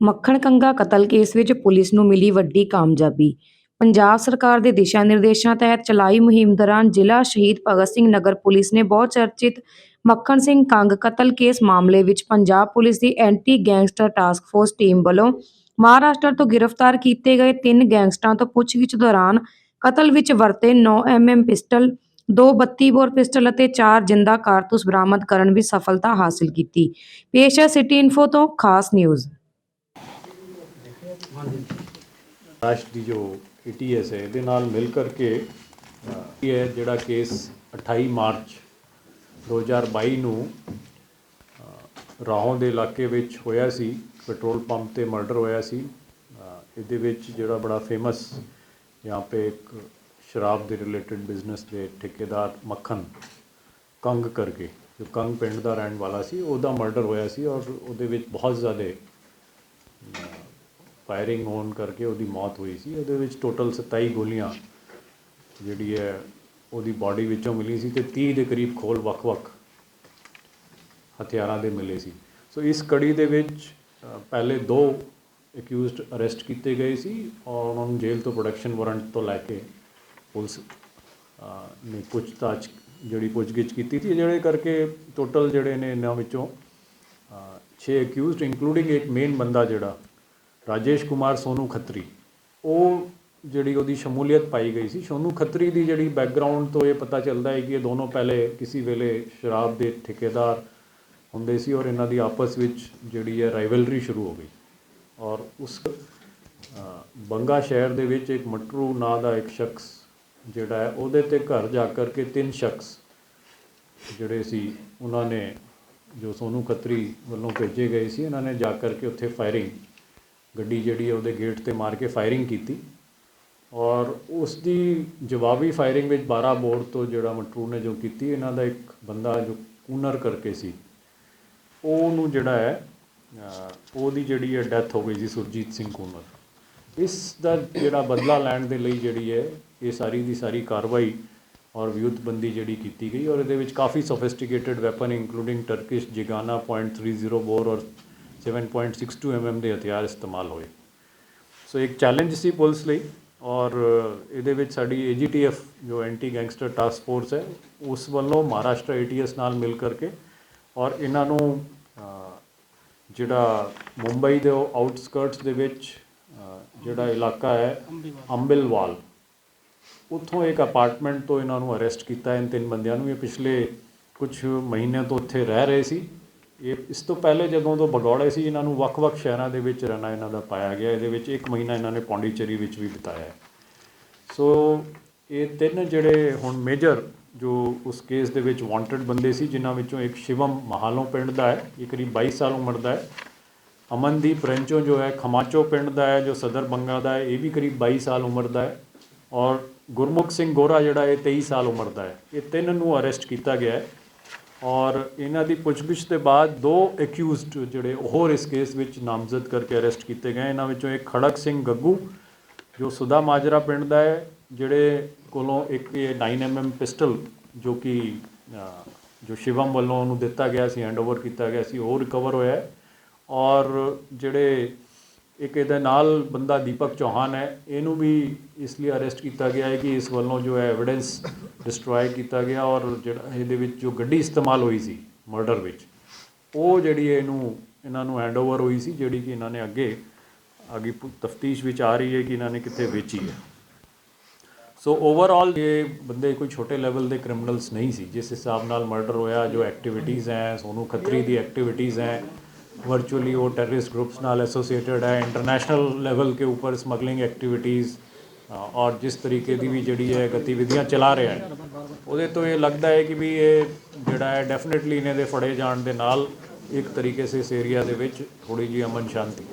ਮੱਖਣ ਕੰਗਾ ਕਤਲ ਕੇਸ ਵਿੱਚ ਪੁਲਿਸ ਨੂੰ ਮਿਲੀ ਵੱਡੀ ਕਾਮਯਾਬੀ। ਪੰਜਾਬ ਸਰਕਾਰ ਦੇ ਦਿਸ਼ਾ ਨਿਰਦੇਸ਼ਾਂ ਤਹਿਤ ਚਲਾਈ ਮੁਹਿੰਮ ਦੌਰਾਨ ਜ਼ਿਲ੍ਹਾ ਸ਼ਹੀਦ ਭਗਤ ਸਿੰਘ ਨਗਰ ਪੁਲਿਸ ਨੇ ਬਹੁਤ ਚਰਚਿਤ ਮੱਖਣ ਸਿੰਘ ਕੰਗ ਕਤਲ ਕੇਸ ਮਾਮਲੇ ਵਿੱਚ ਪੰਜਾਬ ਪੁਲਿਸ ਦੀ anti gangster task force team ਵੱਲੋਂ ਮਹਾਰਾਸ਼ਟਰ ਤੋਂ ਗ੍ਰਿਫਤਾਰ ਕੀਤੇ ਗਏ ਤਿੰਨ ਗੈਂਗਸਟਰਾਂ ਤੋਂ ਪੁੱਛਗਿੱਛ ਦੌਰਾਨ ਕਤਲ ਵਿੱਚ ਵਰਤੇ 9 mm ਪਿਸਟਲ ਦੋ 32 ਬੋਰ ਪਿਸਟਲ ਅਤੇ ਚਾਰ ਜਿੰਦਾ ਕਾਰਤੂਸ ਬਰਾਮਦ ਕਰਨ ਵਿੱਚ ਸਫਲਤਾ ਹਾਸਲ ਕੀਤੀ। ਪੇਸ਼ ਹੈ ਸਿਟੀ ਇਨਫੋ ਤੋਂ ਖਾਸ ਨਿਊਜ਼। ਰਾਸ਼ ਦੀ ਜੋ ਏਟੀਐਸ ਹੈ, ਇਹਦੇ ਨਾਲ ਮਿਲ ਕਰਕੇ ਇਹ ਜਿਹੜਾ ਕੇਸ 28 ਮਾਰਚ 2022 ਨੂੰ ਰਾਹੋਂ ਦੇ ਇਲਾਕੇ ਵਿੱਚ ਹੋਇਆ ਸੀ, ਪੈਟਰੋਲ ਪੰਪ ਤੇ ਮਰਡਰ ਹੋਇਆ ਸੀ। ਇਹਦੇ ਵਿੱਚ ਜਿਹੜਾ ਬੜਾ ਫੇਮਸ ਯਹਾਂ ਪੇ ਇੱਕ ਸ਼ਰਾਬ ਦੇ ਰਿਲੇਟਡ ਬਿਜ਼ਨਸ ਦੇ ਠੇਕੇਦਾਰ ਮੱਖਣ ਕੰਗ ਕਰਕੇ ਜੋ ਕੰਗ ਪਿੰਡ ਦਾ ਰਹਿਣ ਵਾਲਾ ਸੀ, ਉਹਦਾ ਮਰਡਰ ਹੋਇਆ ਸੀ ਔਰ ਉਹਦੇ ਵਿੱਚ ਬਹੁਤ ਜ਼ਿਆਦਾ ਫਾਇਰਿੰਗ ਹੋਣ ਕਰਕੇ ਉਹਦੀ ਮੌਤ ਹੋਈ ਸੀ। ਉਹਦੇ ਵਿੱਚ ਟੋਟਲ 27 ਗੋਲੀਆਂ ਜਿਹੜੀ ਹੈ, ਉਹਦੀ ਬਾਡੀ ਵਿੱਚੋਂ ਮਿਲੀ ਸੀ ਤੇ 30 ਦੇ ਕਰੀਬ ਖੋਲ ਵੱਖ-ਵੱਖ ਹਥਿਆਰਾਂ ਦੇ ਮਿਲੇ ਸੀ। ਸੋ ਇਸ ਕੜੀ ਦੇ ਵਿੱਚ ਪਹਿਲੇ ਦੋ ਅਕਿਊਜ਼ਡ ਅਰੈਸਟ ਕੀਤੇ ਗਏ ਸੀ ਔਰ ਉਹਨਾਂ ਨੂੰ ਜੇਲ੍ਹ ਤੋਂ ਪ੍ਰੋਡਕਸ਼ਨ ਵਾਰੰਟ ਤੋਂ ਲੈ ਕੇ ਪੁਲਿਸ ਨੇ ਪੁੱਛਤਾਛ ਜਿਹੜੀ ਪੁੱਛਗਿੱਛ ਕੀਤੀ ਸੀ ਜਿਹੜੇ ਕਰਕੇ ਟੋਟਲ ਜਿਹੜੇ ਨੇ ਇਹਨਾਂ ਵਿੱਚੋਂ 6 ਅਕਿਊਜ਼ਡ ਇਨਕਲੂਡਿੰਗ ਇੱਕ ਮੇਨ ਬੰਦਾ ਜਿਹੜਾ, ਰਾਜੇਸ਼ ਕੁਮਾਰ ਸੋਨੂ ਖੱਤਰੀ। ਉਹ ਜਿਹੜੀ ਉਹਦੀ ਸ਼ਮੂਲੀਅਤ ਪਾਈ ਗਈ ਸੀ, ਸੋਨੂ ਖੱਤਰੀ ਦੀ ਜਿਹੜੀ ਬੈਕਗ੍ਰਾਉਂਡ ਤੋਂ ਇਹ ਪਤਾ ਚੱਲਦਾ ਹੈ ਕਿ ਇਹ ਦੋਨੋਂ ਪਹਿਲੇ ਕਿਸੇ ਵੇਲੇ ਸ਼ਰਾਬ ਦੇ ਠੇਕੇਦਾਰ ਹੁੰਦੇ ਸੀ ਔਰ ਇਹਨਾਂ ਦੀ ਆਪਸ ਵਿੱਚ ਜਿਹੜੀ ਹੈ ਰਾਈਵਲਰੀ ਸ਼ੁਰੂ ਹੋ ਗਈ। ਔਰ ਉਸ ਬੰਗਾ ਸ਼ਹਿਰ ਦੇ ਵਿੱਚ ਇੱਕ ਮਟਰੂ ਨਾਂ ਦਾ ਇੱਕ ਸ਼ਖਸ ਜਿਹੜਾ ਹੈ, ਉਹਦੇ ਤੇ ਘਰ ਜਾ ਕਰਕੇ ਤਿੰਨ ਸ਼ਖਸ ਜਿਹੜੇ ਸੀ, ਉਹਨਾਂ ਨੇ ਜੋ ਸੋਨੂ ਖੱਤਰੀ ਵੱਲੋਂ ਭੇਜੇ ਗਏ ਸੀ ਇਹਨਾਂ ਨੇ ਜਾ ਕਰਕੇ ਉੱਥੇ ਫਾਇਰਿੰਗ ਗੱਡੀ ਜਿਹੜੀ ਹੈ, ਉਹਦੇ ਗੇਟ ਤੇ ਮਾਰ ਕੇ ਫਾਇਰਿੰਗ ਕੀਤੀ ਔਰ ਉਸ ਦੀ ਜਵਾਬੀ ਫਾਇਰਿੰਗ ਵਿੱਚ 12 ਬੋਰ ਤੋਂ ਜਿਹੜਾ ਮਟਰੂ ਨੇ ਜੋ ਕੀਤੀ, ਇਹਨਾਂ ਦਾ ਇੱਕ ਬੰਦਾ ਜੋ ਕੂਨਰ ਕਰਕੇ ਸੀ, ਉਹਨੂੰ ਜਿਹੜਾ ਹੈ ਉਹਦੀ ਜਿਹੜੀ ਹੈ ਡੈਥ ਹੋ ਗਈ ਸੀ, ਸੁਰਜੀਤ ਸਿੰਘ ਕੂਨਰ। ਇਸ ਦਾ ਜਿਹੜਾ ਬਦਲਾ ਲੈਣ ਦੇ ਲਈ ਜਿਹੜੀ ਹੈ, ਇਹ ਸਾਰੀ ਦੀ ਸਾਰੀ ਕਾਰਵਾਈ ਔਰ ਵਿਉਤਬੰਦੀ ਜਿਹੜੀ ਕੀਤੀ ਗਈ ਔਰ ਇਹਦੇ ਵਿੱਚ ਕਾਫੀ sophisticated weapon including Turkish Zigana .30 bore ਔਰ 7.62 mm ਦੇ ਹਥਿਆਰ ਇਸਤੇਮਾਲ ਹੋਏ। ਸੋ ਇੱਕ ਚੈਲੰਜ ਸੀ ਪੁਲਿਸ ਲਈ ਔਰ ਇਹਦੇ ਵਿੱਚ ਸਾਡੀ ਏਜੀਟੀਐਫ ਜੋ ਐਂਟੀ ਗੈਂਗਸਟਰ ਟਾਸਕ ਫੋਰਸ ਹੈ, ਉਸ ਵੱਲੋਂ ਮਹਾਰਾਸ਼ਟਰ ਏਟੀਐਸ ਨਾਲ ਮਿਲ ਕਰਕੇ ਔਰ ਇਹਨਾਂ ਨੂੰ ਜਿਹੜਾ ਮੁੰਬਈ ਦੇ ਆਊਟਸਕਰਟਸ ਦੇ ਵਿੱਚ ਜਿਹੜਾ ਇਲਾਕਾ ਹੈ ਅੰਬਿਲਵਾਲ ਉੱਥੋਂ ਇੱਕ ਅਪਾਰਟਮੈਂਟ ਤੋਂ ਇਹਨਾਂ ਨੂੰ ਅਰੈਸਟ ਕੀਤਾ ਹੈ, ਤਿੰਨ ਬੰਦਿਆਂ ਨੂੰ। ਇਹ ਪਿਛਲੇ ਕੁਝ ਮਹੀਨਿਆਂ ਤੋਂ ਉੱਥੇ ਰਹਿ ਰਹੇ ਸੀ। ਇਹ ਇਸ ਤੋਂ ਪਹਿਲੇ ਜਦੋਂ ਤੋਂ ਭਗੌੜੇ ਸੀ ਇਹਨਾਂ ਨੂੰ ਵੱਖ-ਵੱਖ ਸ਼ਹਿਰਾਂ ਦੇ ਵਿੱਚ ਰਹਿਣਾ ਇਹਨਾਂ ਦਾ ਪਾਇਆ ਗਿਆ। ਇਹਦੇ ਵਿੱਚ ਇੱਕ ਮਹੀਨਾ ਇਹਨਾਂ ਨੇ ਪੌਂਡੀਚੇਰੀ ਵਿੱਚ ਵੀ ਬਿਤਾਇਆ ਸੋ ਇਹ ਤਿੰਨ ਜਿਹੜੇ ਹੁਣ ਮੇਜਰ ਜੋ ਉਸ ਕੇਸ ਦੇ ਵਿੱਚ ਵਾਂਟਡ ਬੰਦੇ ਸੀ ਜਿਨ੍ਹਾਂ ਵਿੱਚੋਂ ਇੱਕ ਸ਼ਿਵਮ ਮਹਾਲੋਂ ਪਿੰਡ ਦਾ ਹੈ ਇਹ ਕਰੀਬ 22 ਸਾਲ ਉਮਰ ਦਾ ਹੈ। ਅਮਨਦੀਪ ਰੈਂਚੋ ਜੋ ਹੈ, ਖਮਾਚੋ ਪਿੰਡ ਦਾ ਹੈ, ਜੋ ਸਦਰ ਬੰਗਾ ਦਾ ਹੈ, ਇਹ ਵੀ ਕਰੀਬ 22 ਸਾਲ ਉਮਰ ਦਾ ਹੈ ਔਰ ਗੁਰਮੁਖ ਸਿੰਘ ਗੋਰਾ ਜਿਹੜਾ ਇਹ 23 ਸਾਲ ਉਮਰ ਦਾ ਹੈ। ਇਹ ਤਿੰਨ ਨੂੰ ਅਰੈਸਟ ਕੀਤਾ ਗਿਆ ਹੈ ਔਰ ਇਹਨਾਂ ਦੀ ਪੁੱਛਗਿੱਛ ਦੇ ਬਾਅਦ ਦੋ ਅਕਿਊਜ਼ਡ ਜਿਹੜੇ ਹੋਰ ਇਸ ਕੇਸ ਵਿੱਚ ਨਾਮਜ਼ਦ ਕਰਕੇ ਅਰੈਸਟ ਕੀਤੇ ਗਏ। ਇਹਨਾਂ ਵਿੱਚੋਂ ਇੱਕ ਖੜਕ ਸਿੰਘ ਗੱਗੂ, ਜੋ ਸੁਦਾ ਮਾਜਰਾ ਪਿੰਡ ਦਾ ਹੈ, ਜਿਹੜੇ ਕੋਲੋਂ ਇੱਕ ਇਹ 9mm ਪਿਸਟਲ ਜੋ ਕਿ ਜੋ ਸ਼ਿਵਮ ਵੱਲੋਂ ਉਹਨੂੰ ਦਿੱਤਾ ਗਿਆ ਸੀ ਹੈਂਡਓਵਰ ਕੀਤਾ ਗਿਆ ਸੀ, ਉਹ ਰਿਕਵਰ ਹੋਇਆ ਹੈ। ਔਰ ਜਿਹੜੇ ਇੱਕ ਇਹਦੇ ਨਾਲ ਬੰਦਾ ਦੀਪਕ ਚੌਹਾਨ ਹੈ, ਇਹਨੂੰ ਵੀ ਇਸ ਲਈ ਅਰੈਸਟ ਕੀਤਾ ਗਿਆ ਹੈ ਕਿ ਇਸ ਵੱਲੋਂ ਜੋ ਹੈ ਐਵੀਡੈਂਸ ਡਿਸਟਰੋਏ ਕੀਤਾ ਗਿਆ ਔਰ ਜਿਹੜਾ ਇਹਦੇ ਵਿੱਚ ਜੋ ਗੱਡੀ ਇਸਤੇਮਾਲ ਹੋਈ ਸੀ ਮਰਡਰ ਵਿੱਚ, ਉਹ ਜਿਹੜੀ ਇਹਨੂੰ, ਇਹਨਾਂ ਨੂੰ ਹੈਂਡ ਓਵਰ ਹੋਈ ਸੀ, ਜਿਹੜੀ ਕਿ ਇਹਨਾਂ ਨੇ ਅੱਗੇ ਅੱਗੇ ਤਫਤੀਸ਼ ਵਿੱਚ ਆ ਰਹੀ ਹੈ ਕਿ ਇਹਨਾਂ ਨੇ ਕਿੱਥੇ ਵੇਚੀ ਹੈ। ਸੋ ਓਵਰਆਲ ਇਹ ਬੰਦੇ ਕੋਈ ਛੋਟੇ ਲੈਵਲ ਦੇ ਕ੍ਰਿਮੀਨਲਸ ਨਹੀਂ ਸੀ, ਜਿਸ ਹਿਸਾਬ ਨਾਲ ਮਰਡਰ ਹੋਇਆ, ਜੋ ਐਕਟੀਵਿਟੀਜ਼ ਹੈ, ਸੋਨੂ ਖੱਤਰੀ ਦੀ ਐਕਟੀਵਿਟੀਜ਼ ਹੈ वर्चुअली वो टेररिस्ट ग्रुप्स नाल एसोसिएटेड है इंटरनेशनल लेवल के ऊपर स्मगलिंग एक्टिविटीज़ ਔਰ ਜਿਸ ਤਰੀਕੇ ਦੀ ਵੀ ਜਿਹੜੀ ਹੈ ਗਤੀਵਿਧੀਆਂ ਚਲਾ ਰਿਹਾ ਹੈ ਉਹਦੇ ਤੋਂ ਇਹ ਲੱਗਦਾ ਹੈ ਕਿ ਵੀ ਇਹ ਜਿਹੜਾ ਹੈ ਡੈਫੀਨਿਟਲੀ ਇਹਨਾਂ ਦੇ ਫੜੇ ਜਾਣ ਦੇ ਨਾਲ ਇੱਕ ਤਰੀਕੇ ਸੇ ਇਸ ਏਰੀਆ ਦੇ ਵਿੱਚ ਥੋੜੀ ਜਿਹੀ ਅਮਨ ਸ਼ਾਂਤੀ